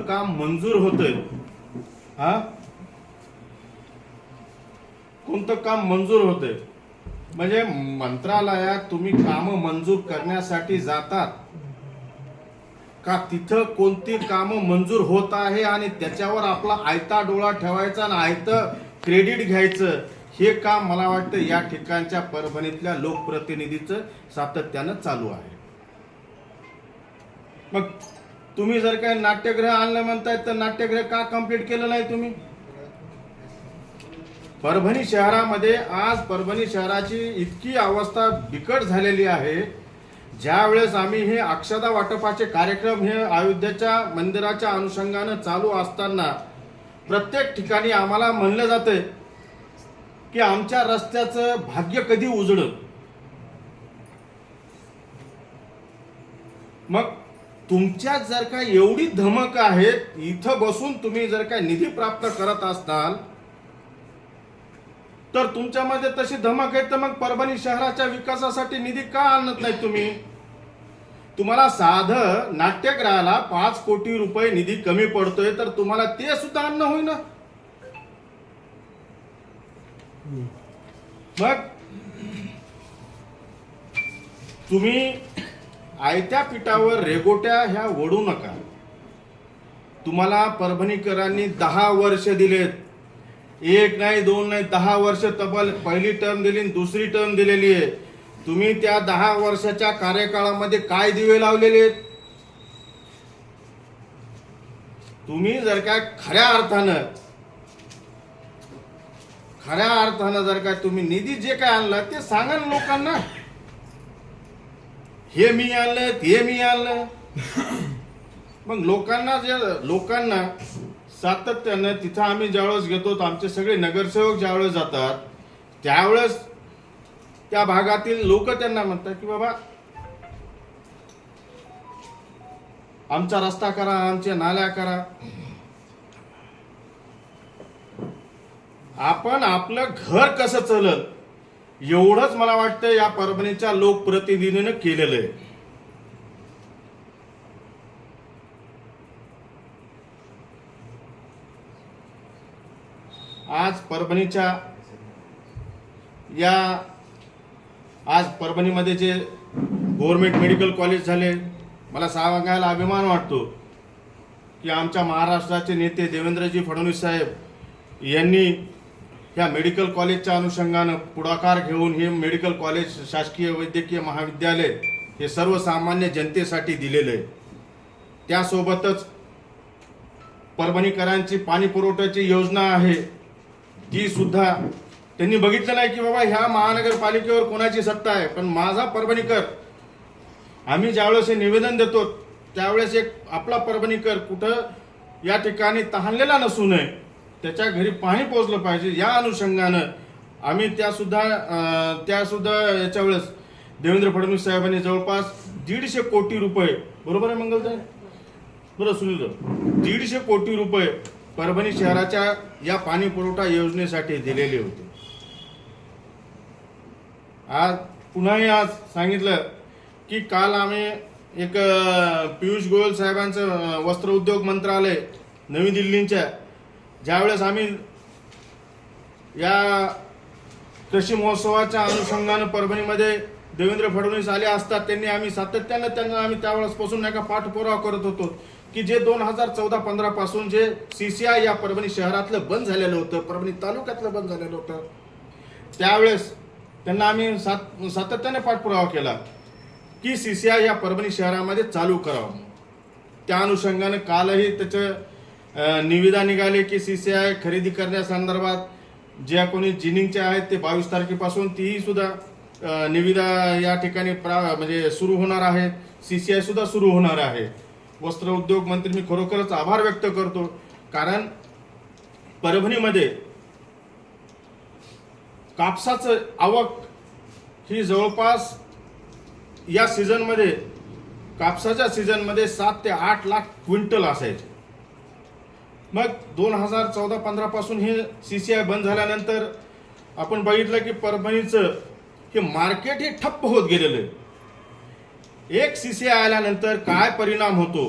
काम मंजूर होतंय. हा? कोणतं काम मंजूर होतंय? म्हणजे मंत्रालयात तुम्ही काम मंजूर करण्यासाठी जातात. का तिथं कोणती काम मंजूर होत आहे आणि त्याच्यावर आपला आयता डोळा ठेवायचा आणि आयतं क्रेडिट घ्यायचं? हे काम मला वाटतं या ठिकाणच्या परभणीतल्या लोकप्रतिनिधीचं सातत्यानं चालू आहे. मग तुम्ही जर काय नाट्यगृह आणलं म्हणताय तर नाट्यगृह का कंप्लीट केलं नाही तुम्ही? परभणी शहरामध्ये आज परभणी शहराची इतकी अवस्था बिकट झालेली आहे. ज्या वेळेस आम्ही हे अक्षदा वाटपाचे कार्यक्रम हे अयोध्येच्या मंदिराच्या अनुषंगानं चालू असताना प्रत्येक ठिकाणी आम्हाला म्हणलं जातंय की आमच्या रस्त्याचं भाग्य कधी उजळत मग तुमच्यात जर का एवढी धमक आहे इथं बसून तुम्ही जर का निधी प्राप्त करत असताल तर तुमच्यामध्ये तशी धमक आहे तर मग परभणी शहराच्या विकासासाठी निधी का आणत नाही तुम्ही? तुम्हाला साधं नाट्यगृहाला पाच कोटी रुपये निधी कमी पडतोय तर तुम्हाला ते सुद्धा आणणं होईना. मग तुम्ही आयत्या पिठावर रेगोट्या ह्या ओढू नका. तुम्हाला परभणीकरांनी दहा वर्ष दिलेत. एक नाही दोन नाही दहा वर्ष तब्बल पहिली टर्म दिली आणि दुसरी टर्म दिलेली आहे. तुम्ही त्या दहा वर्षाच्या कार्यकाळामध्ये काय दिवे लावलेले आहेत? तुम्ही जर का खऱ्या अर्थानं खऱ्या अर्थानं जर का तुम्ही निधी जे काय आणला ते सांगा लोकांना. हे मी आणलं ते मी आणलं. मग लोकांना जे लोकांना सातत्यानं तिथं आम्ही ज्यावेळेस घेतो आमचे सगळे नगरसेवक ज्यावेळेस जातात त्यावेळेस त्या भागातील लोक त्यांना म्हणतात की बाबा आमचा रस्ता करा आमच्या नाल्या करा. आपण आपलं घर कसं चलत एवढंच मला वाटतं या परभणीच्या लोकप्रतिनिधीनं केलेलं आहे. आज परभणीच्या या आज परभणीमध्ये जे गव्हर्नमेंट मेडिकल कॉलेज झाले मला सांगायला अभिमान वाटतो की आमच्या महाराष्ट्राचे नेते देवेंद्रजी फडणवीस साहेब यांनी ह्या मेडिकल कॉलेजच्या अनुषंगानं पुढाकार घेऊन हे मेडिकल कॉलेज शासकीय वैद्यकीय महाविद्यालय हे सर्वसामान्य जनतेसाठी दिलेलं आहे. त्यासोबतच परभणीकरांची पाणी पुरवठ्याची योजना आहे ती सुद्धा त्यांनी बघितलं नाही की बाबा ह्या महानगरपालिकेवर कोणाची सत्ता आहे. पण माझा परभणीकर आम्ही ज्यावेळेस हे निवेदन देतो त्यावेळेस एक आपला परभणीकर कुठं या ठिकाणी तहानलेला नसू नये त्याच्या घरी पाणी पोहोचलं पाहिजे या अनुषंगानं. आम्ही त्यासुद्धा त्यासुद्धा याच्या वेळेस देवेंद्र फडणवीस साहेबांनी जवळपास दीडशे कोटी रुपये बरोबर आहे मंगलताई? बरं सुनील दीडशे कोटी रुपये परभणी शहराच्या या पाणी पुरवठा योजनेसाठी दिलेले होते. आज पुन्हाही आज सांगितलं की काल आम्ही एक पियुष गोयल साहेबांचं वस्त्र उद्योग मंत्रालय नवी दिल्लीच्या ज्यावेळेस आम्ही या कृषी महोत्सवाच्या अनुषंगानं परभणीमध्ये देवेंद्र फडणवीस आले असतात त्यांनी आम्ही सातत्यानं त्यांना आम्ही त्यावेळेसपासून नाही का पाठपुरावा करत होतो की जे दोन हजार चौदा पंधरापासून जे सी सी आय या परभणी शहरातलं बंद झालेलं होतं परभणी तालुक्यातलं बंद झालेलं होतं त्यावेळेस त्यांना आम्ही सात सातत्याने पाठपुरावा केला की सी सी आय या परभणी शहरामध्ये चालू करावं. त्या अनुषंगानं कालही त्याचं निविदा निघाले की सी सी आय खरेदी करण्यासंदर्भात ज्या कोणी जिनिंगच्या आहेत ते बावीस तारखेपासून तीही सुद्धा निविदा या ठिकाणी प्रा म्हणजे सुरू होणार आहे. सी सी सुद्धा सुरू होणार आहे. वस्त्र उद्योग मंत्री मी खरोखरच आभार व्यक्त करतो. कारण परभणीमध्ये कापसाचं आवक ही जवळपास या सीझनमध्ये कापसाच्या सीझनमध्ये सात ते आठ लाख क्विंटल असायचे. मग दोन हजार चौदा पंधरा पासून हे सी सी आय बंद झाल्यानंतर आपण बघितलं की परभणीचं हे मार्केट हे ठप्प होत गेलेलं आहे. एक सी सी आय आल्यानंतर काय परिणाम होतो?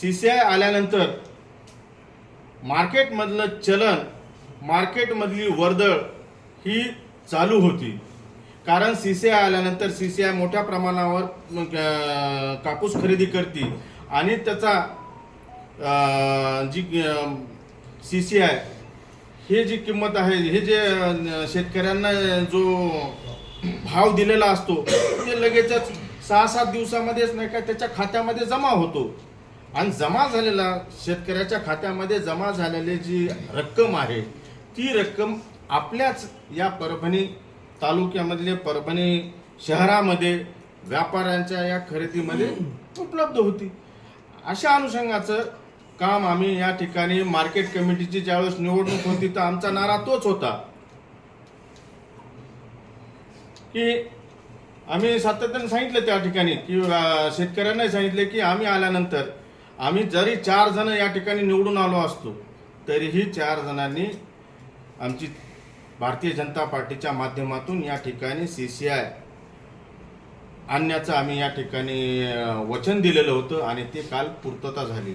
सी सी आय आल्यानंतर मार्केटमधलं चलन मार्केटमधली वर्दळ ही चालू होती. कारण सी सी आय आल्यानंतर सी सी आय मोठ्या प्रमाणावर कापूस खरेदी करते आणि त्याचा जी सी सी आय हे जी किंमत आहे हे जे शेतकऱ्यांना जो भाव दिलेला असतो ते लगेचच सहा सात दिवसामध्येच नाही का त्याच्या खात्यामध्ये जमा होतो. आणि जमा झालेला शेतकऱ्याच्या खात्यामध्ये जमा झालेली जी रक्कम आहे ती रक्कम आपल्याच या परभणी तालुक्यामधले परभणी शहरामध्ये व्यापाऱ्यांच्या या खरेदीमध्ये उपलब्ध होती. अशा अनुषंगाचं काम आम्ही या ठिकाणी मार्केट कमिटीची ज्यावेळेस निवडणूक होती तर आमचा नारा तोच होता. की आम्ही सातत्याने सांगितलं त्या ठिकाणी की शेतकऱ्यांनाही सांगितले की आम्ही आल्यानंतर आम्ही जरी चार जण या ठिकाणी निवडून आलो असतो तरीही चार जणांनी आमची भारतीय जनता पार्टीच्या माध्यमातून या ठिकाणी सी सी आय आणण्याचं आम्ही या ठिकाणी वचन दिलेलं होतं आणि ते काल पूर्तता झाली.